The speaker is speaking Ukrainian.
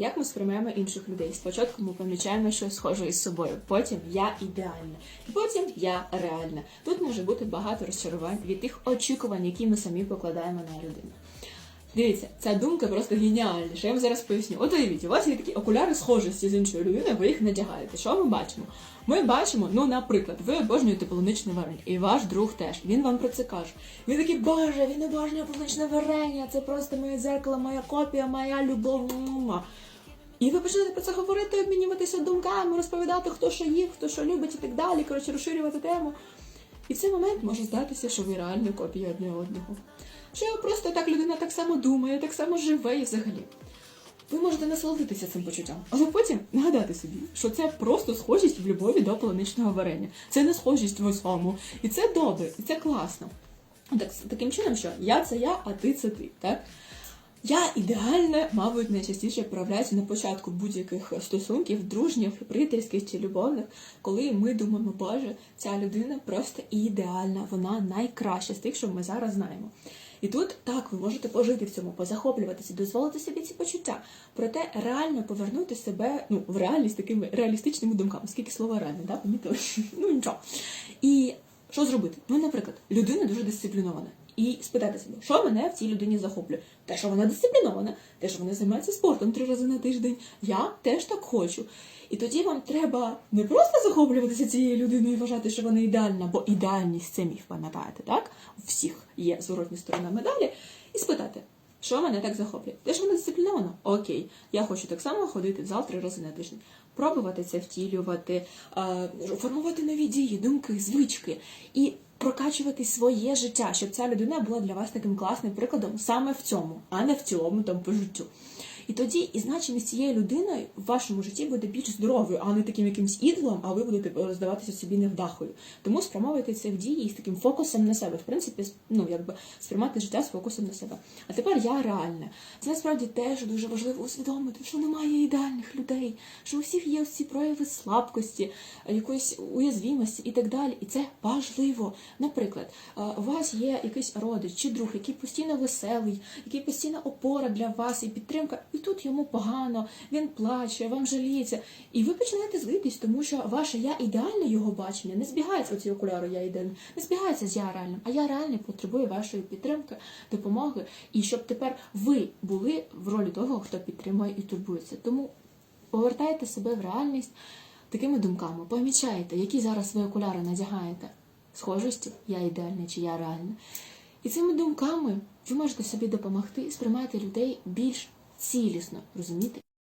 Як ми сприймаємо інших людей? Спочатку ми помічаємо, що схоже із собою. Потім я ідеальна. Потім я реальна. Тут може бути багато розчарувань від тих очікувань, які ми самі покладаємо на людину. Дивіться, ця думка просто геніальніша. Я вам зараз поясню. От уявіть, у вас є такі окуляри схожості з іншою людиною, ви їх надягаєте. Що ми бачимо? Ми бачимо, ну, наприклад, ви обожнюєте полуничне варення, і ваш друг теж. Він вам про це каже. Він такий, боже, він обожнює полуничне варення, це просто моє дзеркало, моя копія, моя любов. Муа». І ви почнете про це говорити, обмінюватися думками, розповідати, хто що їв, хто що любить і так далі. Коротше, розширювати тему. І в цей момент може здатися, що ви реально копія одне одного. Що просто так людина так само думає, так само живе і взагалі. Ви можете насолодитися цим почуттям, але потім нагадати собі, що це просто схожість в любові до полуничного варення. Це не схожість в усьому. І це добре, і це класно. Так, таким чином, що я це я, а ти це ти. Так? Я ідеальна, мабуть, найчастіше проявляється на початку будь-яких стосунків, дружніх, приятельських чи любовних, коли ми думаємо, Боже, ця людина просто ідеальна, вона найкраща з тих, що ми зараз знаємо. І тут так ви можете пожити в цьому, позахоплюватися, дозволити собі ці почуття. Проте реально повернути себе ну, в реальність такими реалістичними думками. Скільки слова реально, да? помітили? ну нічого. І що зробити? Ну, наприклад, людина дуже дисциплінована. І спитати себе, що мене в цій людині захоплює? Те, що вона дисциплінована, те, що вона займається спортом три рази на тиждень. Я теж так хочу. І тоді вам треба не просто захоплюватися цією людиною і вважати, що вона ідеальна, бо ідеальність це міф, пам'ятаєте, так? У всіх є зворотня сторона медалі, і спитати, що мене так захоплює? Те, що вона дисциплінована? Окей, я хочу так само ходити в зал три рази на тиждень. Пробувати це втілювати, е, формувати нові дії, думки, звички і прокачувати своє життя, щоб ця людина була для вас таким класним прикладом саме в цьому, а не в цілому там по життю. І тоді і значимість цієї людини в вашому житті буде більш здоровою, а не таким якимсь ідолом, а ви будете здаватися собі невдахою. Тому спрямовуйте це в дії з таким фокусом на себе. В принципі, ну якби сприймати життя з фокусом на себе. А тепер я реальна. Це насправді теж дуже важливо усвідомити, що немає ідеальних людей, що у всіх є ці прояви слабкості, якоїсь уязвімості і так далі. І це важливо. Наприклад, е, у вас є якийсь родич чи друг, який постійно веселий, який постійно опора для вас і підтримка, і тут йому погано, він плаче, вам жаліється. І ви починаєте злитись, тому що ваше я ідеальне його бачення не збігається оці окуляри я ідеальний, не збігається з я реальним, а я реальний потребує вашої підтримки, допомоги, і щоб тепер ви були в ролі того, хто підтримує і турбується. Тому повертайте себе в реальність такими думками, помічайте, які зараз ви окуляри надягаєте. Схожості, я ідеальна чи я реальна. І цими думками ви можете собі допомогти сприймати людей більш цілісно, розумієте?